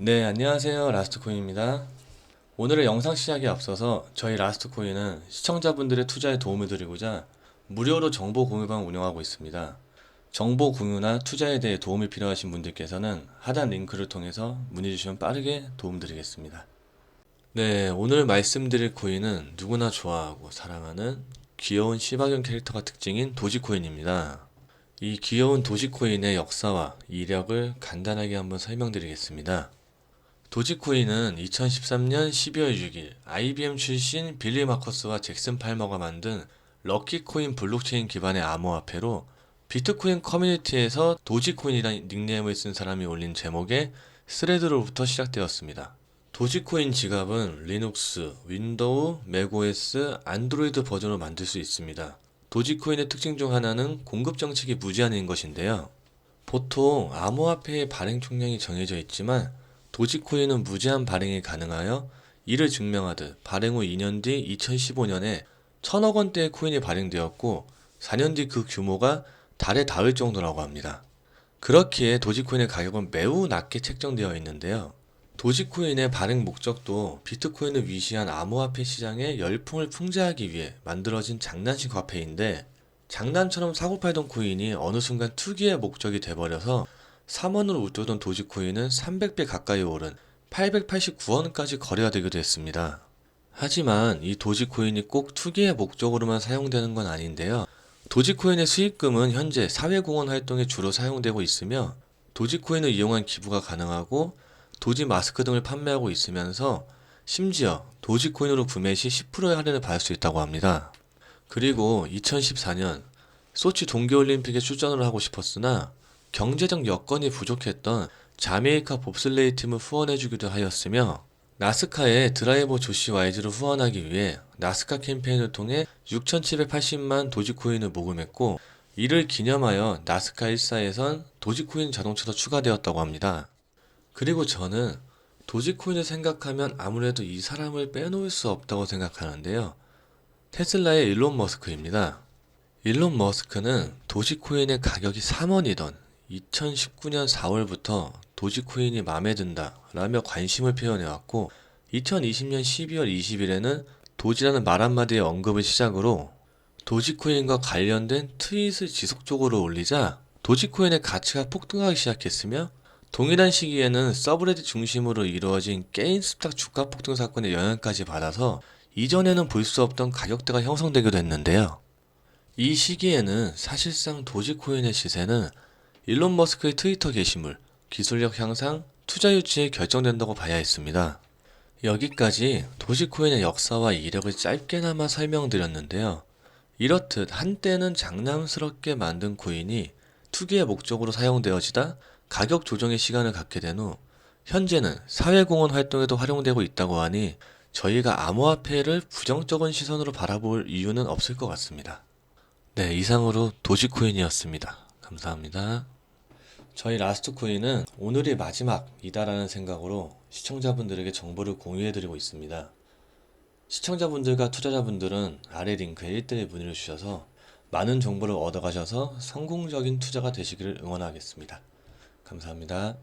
네, 안녕하세요. 라스트코인입니다. 오늘의 영상 시작에 앞서서 저희 라스트코인은 시청자분들의 투자에 도움을 드리고자 무료로 정보 공유방 운영하고 있습니다. 정보 공유나 투자에 대해 도움이 필요하신 분들께서는 하단 링크를 통해서 문의 주시면 빠르게 도움드리겠습니다. 네, 오늘 말씀드릴 코인은 누구나 좋아하고 사랑하는 귀여운 시바견 캐릭터가 특징인 도지코인입니다. 이 귀여운 도지코인의 역사와 이력을 간단하게 한번 설명드리겠습니다. 도지코인은 2013년 12월 6일 IBM 출신 빌리 마커스와 잭슨 팔머가 만든 럭키코인 블록체인 기반의 암호화폐로 비트코인 커뮤니티에서 도지코인이라는 닉네임을 쓴 사람이 올린 제목의 스레드로부터 시작되었습니다. 도지코인 지갑은 리눅스, 윈도우, 맥OS, 안드로이드 버전으로 만들 수 있습니다. 도지코인의 특징 중 하나는 공급 정책이 무제한인 것인데요. 보통 암호화폐의 발행 총량이 정해져 있지만 도지코인은 무제한 발행이 가능하여 이를 증명하듯 발행 후 2년 뒤 2015년에 천억 원대의 코인이 발행되었고 4년 뒤 그 규모가 달에 닿을 정도라고 합니다. 그렇기에 도지코인의 가격은 매우 낮게 책정되어 있는데요. 도지코인의 발행 목적도 비트코인을 위시한 암호화폐 시장의 열풍을 풍자하기 위해 만들어진 장난식 화폐인데 장난처럼 사고팔던 코인이 어느 순간 투기의 목적이 돼버려서 3원으로 웃돌던 도지코인은 300배 가까이 오른 889원까지 거래가 되기도 했습니다. 하지만 이 도지코인이 꼭 투기의 목적으로만 사용되는 건 아닌데요. 도지코인의 수익금은 현재 사회공헌 활동에 주로 사용되고 있으며 도지코인을 이용한 기부가 가능하고 도지 마스크 등을 판매하고 있으면서 심지어 도지코인으로 구매 시 10%의 할인을 받을 수 있다고 합니다. 그리고 2014년 소치 동계올림픽에 출전을 하고 싶었으나 경제적 여건이 부족했던 자메이카 봅슬레이 팀을 후원해주기도 하였으며 나스카의 드라이버 조시 와이즈를 후원하기 위해 나스카 캠페인을 통해 6,780만 도지코인을 모금했고 이를 기념하여 나스카 1사에선 도지코인 자동차도 추가되었다고 합니다. 그리고 저는 도지코인을 생각하면 아무래도 이 사람을 빼놓을 수 없다고 생각하는데요. 테슬라의 일론 머스크입니다. 일론 머스크는 도지코인의 가격이 3원이던 2019년 4월부터 도지코인이 마음에 든다 라며 관심을 표현해왔고 2020년 12월 20일에는 도지라는 말 한마디의 언급을 시작으로 도지코인과 관련된 트윗을 지속적으로 올리자 도지코인의 가치가 폭등하기 시작했으며 동일한 시기에는 서브레딧 중심으로 이루어진 게임스탁 주가 폭등 사건의 영향까지 받아서 이전에는 볼 수 없던 가격대가 형성되기도 했는데요. 이 시기에는 사실상 도지코인의 시세는 일론 머스크의 트위터 게시물, 기술력 향상, 투자 유치에 결정된다고 봐야 했습니다. 여기까지 도지코인의 역사와 이력을 짧게나마 설명드렸는데요. 이렇듯 한때는 장난스럽게 만든 코인이 투기의 목적으로 사용되어지다 가격 조정의 시간을 갖게 된 후 현재는 사회공헌 활동에도 활용되고 있다고 하니 저희가 암호화폐를 부정적인 시선으로 바라볼 이유는 없을 것 같습니다. 네, 이상으로 도지코인이었습니다. 감사합니다. 저희 라스트 코인은 오늘이 마지막이다라는 생각으로 시청자분들에게 정보를 공유해드리고 있습니다. 시청자분들과 투자자분들은 아래 링크에 1대1 문의를 주셔서 많은 정보를 얻어가셔서 성공적인 투자가 되시기를 응원하겠습니다. 감사합니다.